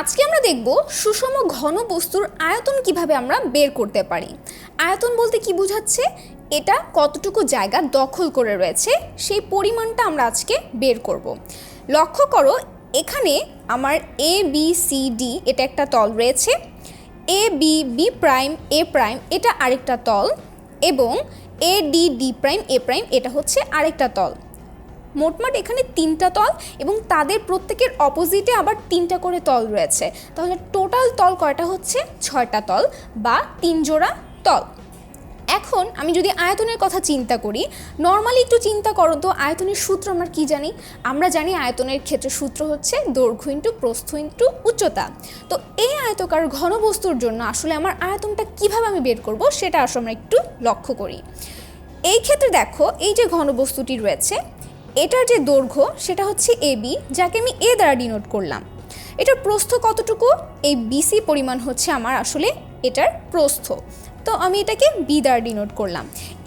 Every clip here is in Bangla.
আজকে আমরা দেখব সুষম ঘন বস্তুর আয়তন কীভাবে আমরা বের করতে পারি। আয়তন বলতে কি বোঝাচ্ছে? এটা কতটুকু জায়গা দখল করে রয়েছে, সেই পরিমাণটা আমরা আজকে বের করব। লক্ষ্য করো, এখানে আমার এ বি সি ডি এটা একটা তল রয়েছে। A B B prime A prime এটা আরেকটা তল এবং A D D prime A prime এটা হচ্ছে আরেকটা তল। মোটমাট এখানে তিনটা তল এবং তাদের প্রত্যেকের অপোজিটে আবার তিনটা করে তল রয়েছে। তাহলে টোটাল তল কয়টা হচ্ছে? ছয়টা তল বা তিন জোড়া তল। এখন আমি যদি আয়তনের কথা চিন্তা করি নর্মালি একটু চিন্তা করো তো, আয়তনের সূত্র আমরা কি জানি? আমরা জানি আয়তনের ক্ষেত্রে সূত্র হচ্ছে দৈর্ঘ্য ইন্টু প্রস্থ ইন্টু উচ্চতা। তো এই আয়তকার ঘনবস্তুর জন্য আসলে আমার আয়তনটা কীভাবে আমি বের করব সেটা আসলে আমরা একটু লক্ষ্য করি। এই ক্ষেত্রে দেখো, এই যে ঘনবস্তুটি রয়েছে এটার যে দৈর্ঘ্য, সেটা হচ্ছে এ বি, যাকে আমি এ দ্বারা ডিনোট করলাম। এটার প্রস্থ কতটুকু? এই বিসি পরিমাণ হচ্ছে আমার আসলে এটার প্রস্থ। তো আমি এটাকে বি দ্বারা ডিনোট করলাম।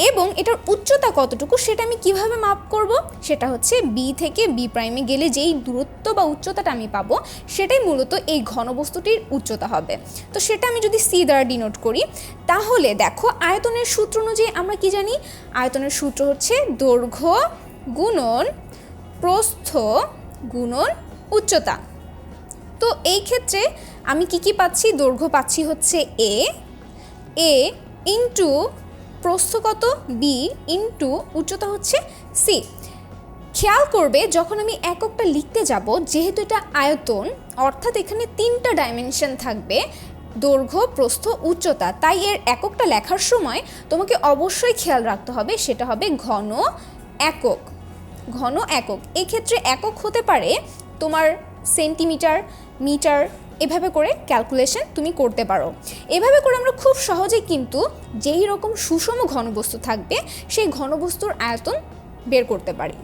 এবং এটার উচ্চতা কতটুকু, সেটা আমি কীভাবে মাপ করব? সেটা হচ্ছে বি থেকে বি প্রাইমে গেলে যেই দূরত্ব বা উচ্চতাটা আমি পাবো, সেটাই মূলত এই ঘনবস্তুটির উচ্চতা হবে। তো সেটা আমি যদি সি দ্বারা ডিনোট করি, তাহলে দেখো আয়তনের সূত্র অনুযায়ী আমরা কি জানি? আয়তনের সূত্র হচ্ছে দৈর্ঘ্য গুণন প্রস্থ গুণন উচ্চতা। তো এই ক্ষেত্রে আমি কি কি পাচ্ছি? দৈর্ঘ্য পাচ্ছি হচ্ছে এ এ ইন্টু প্রস্থ কত? বি ইন্টু উচ্চতা হচ্ছে সি খেয়াল করবে, যখন আমি এককটা লিখতে যাব, যেহেতু এটা আয়তন, অর্থাৎ এখানে তিনটা ডাইমেনশন থাকবে, দৈর্ঘ্য, প্রস্থ, উচ্চতা, তাই এর এককটা লেখার সময় তোমাকে অবশ্যই খেয়াল রাখতে হবে, সেটা হবে ঘন, একক। ঘন একক। এক্ষেত্রে একক হতে পারে তোমার সেন্টিমিটার, মিটার, এভাবে করে ক্যালকুলেশন তুমি করতে পারো। এভাবে করে আমরা খুব সহজেই কিন্তু যেই রকম সুষম ঘনবস্তু থাকবে, সেই ঘনবস্তুর আয়তন বের করতে পারি।